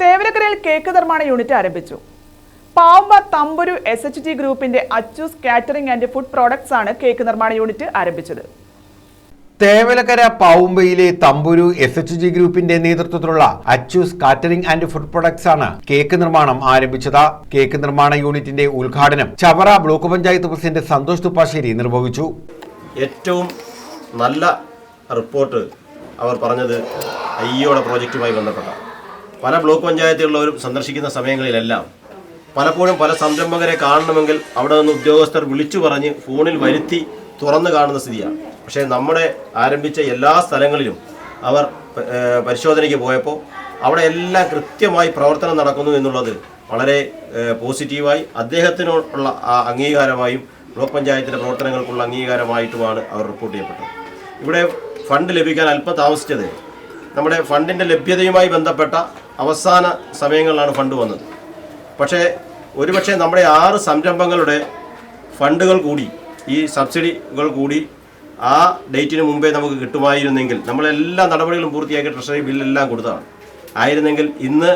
തേവലക്കരയിൽ cake നിർമ്മാണ unit ആരംഭിച്ചു. പാവമ്പ തമ്പുരു എസ് എച്ച് ജി ഗ്രൂപ്പിന്റെ Achoos catering and food products ആണ് കേക്ക് നിർമ്മാണ യൂണിറ്റ് ആരംഭിച്ചത്. തേവലക്കര പാവുമ്പയിലെ തമ്പുരു എസ് എച്ച് ജി ഗ്രൂപ്പിന്റെ നേതൃത്വത്തിലുള്ള Achoos catering and food products ആണ് കേക്ക് നിർമ്മാണം ആരംഭിച്ചത്. കേക്ക് നിർമ്മാണ യൂണിറ്റിന്റെ ഉദ്ഘാടനം ചവറ ബ്ലോക്ക് പഞ്ചായത്ത് പ്രസിഡന്റ് സന്തോഷ് തുപ്പാശ്ശേരി നിർവഹിച്ചു. ഏറ്റവും നല്ല റിപ്പോർട്ട് അവർ പറഞ്ഞത് അയ്യോടെ പ്രോജക്റ്റുമായി ബന്ധപ്പെട്ട പല ബ്ലോക്ക് പഞ്ചായത്തുകളിലും സന്ദർശിക്കുന്ന സമയങ്ങളിലെല്ലാം പലപ്പോഴും പല സംരംഭകരെ കാണണമെങ്കിൽ അവിടെ നിന്ന് ഉദ്യോഗസ്ഥർ വിളിച്ചു പറഞ്ഞ് ഫോണിൽ വരുത്തി തുറന്നു കാണുന്ന സ്ഥിതിയാണ്. പക്ഷേ നമ്മുടെ ആരംഭിച്ച എല്ലാ സ്ഥലങ്ങളിലും അവർ പരിശോധനയ്ക്ക് പോയപ്പോൾ അവിടെ എല്ലാം കൃത്യമായി പ്രവർത്തനം നടക്കുന്നു എന്നുള്ളത് വളരെ പോസിറ്റീവായി അദ്ദേഹത്തിനുള്ള ആ അംഗീകാരമായും ബ്ലോക്ക് പഞ്ചായത്തിന്റെ പ്രവർത്തനങ്ങൾക്കുള്ള അംഗീകാരമായിട്ടുമാണ് അവർ റിപ്പോർട്ട് ചെയ്യപ്പെട്ടത്. ഇവിടെ ഫണ്ട് ലഭിക്കാൻ അല്പം താമസിച്ചത് നമ്മുടെ ഫണ്ടിന്റെ ലഭ്യതയുമായി ബന്ധപ്പെട്ട അവസാന സമയങ്ങളിലാണ് ഫണ്ട് വന്നത്. പക്ഷേ ഒരുപക്ഷെ നമ്മുടെ ആറ് സംരംഭങ്ങളുടെ ഫണ്ടുകൾ കൂടി ഈ സബ്സിഡികൾ കൂടി ആ ഡേറ്റിന് മുമ്പേ നമുക്ക് കിട്ടുമായിരുന്നെങ്കിൽ നമ്മളെല്ലാ നടപടികളും പൂർത്തിയാക്കി ട്രഷറി ബില്ലെല്ലാം കൊടുത്തതാണ്. ആയിരുന്നെങ്കിൽ ഇന്ന്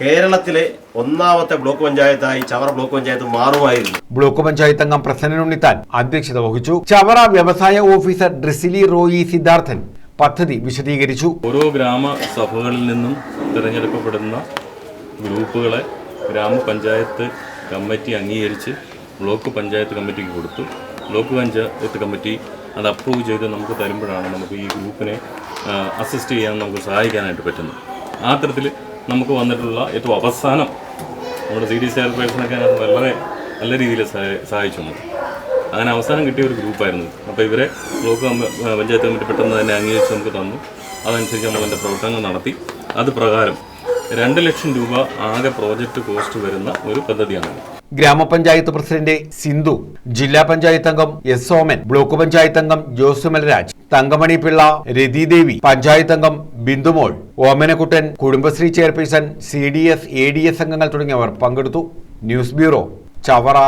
കേരളത്തിലെ ഒന്നാമത്തെ ബ്ലോക്ക് പഞ്ചായത്തായി ചവറ ബ്ലോക്ക് പഞ്ചായത്ത് മാറുമായിരുന്നു. ബ്ലോക്ക് പഞ്ചായത്ത് അംഗം പ്രസന്നൻ ഉണ്ണിത്താൻ അധ്യക്ഷത വഹിച്ചു ചവറ വ്യവസായ ഓഫീസർ ഡ്രിസിലി റോയി സിദ്ധാർത്ഥൻ. പദ്ധതി വിശദീകരിച്ചു. ഓരോ ഗ്രാമസഭകളിൽ നിന്നും തിരഞ്ഞെടുക്കപ്പെടുന്ന ഗ്രൂപ്പുകളെ ഗ്രാമപഞ്ചായത്ത് കമ്മിറ്റി അംഗീകരിച്ച് ബ്ലോക്ക് പഞ്ചായത്ത് കമ്മിറ്റിക്ക് കൊടുത്തു. ബ്ലോക്ക് പഞ്ചായത്ത് കമ്മിറ്റി അത് അപ്രൂവ് ചെയ്ത് നമുക്ക് തരുമ്പോഴാണ് നമുക്ക് ഈ ഗ്രൂപ്പിനെ അസിസ്റ്റ് ചെയ്യാൻ നമുക്ക് സഹായിക്കാനായിട്ട് പറ്റുന്നത്. ആ തരത്തിൽ നമുക്ക് വന്നിട്ടുള്ള ഏറ്റവും അവസാനം നമ്മുടെ സി ഡി ചെയർപേഴ്സണൊക്കെ അതിനകത്ത് വളരെ നല്ല രീതിയിൽ സഹായി- സഹായിച്ചു അങ്ങനെ അവസാനം കിട്ടിയ ഒരു ഗ്രൂപ്പായിരുന്നു. അപ്പോൾ ഇവരെ ബ്ലോക്ക് പഞ്ചായത്ത് കമ്മിറ്റി പെട്ടെന്ന് തന്നെ അംഗീകരിച്ച് നമുക്ക് തന്നു. അതനുസരിച്ച് നമ്മൾ അതിന്റെ പ്രവർത്തനങ്ങൾ നടത്തി. അത് പ്രകാരം രണ്ട് ലക്ഷം രൂപ ആകെ പ്രോജക്റ്റ് കോസ്റ്റ് വരുന്ന ഒരു പദ്ധതിയാണ് ഗ്രാമപഞ്ചായത്ത് പ്രസിഡന്റ് സിന്ധു ജില്ലാ പഞ്ചായത്ത് അംഗം എസ് ഓമൻ ബ്ലോക്ക് പഞ്ചായത്ത് അംഗം ജോസുമൽ രാജ് തങ്കമണി പിള്ള രതിദേവി പഞ്ചായത്ത് അംഗം Bindumol Omanakuttan Kudumbashree chairperson C D S A D S അംഗങ്ങൾ തുടങ്ങിയവർ പങ്കെടുത്തു. News bureau Chavara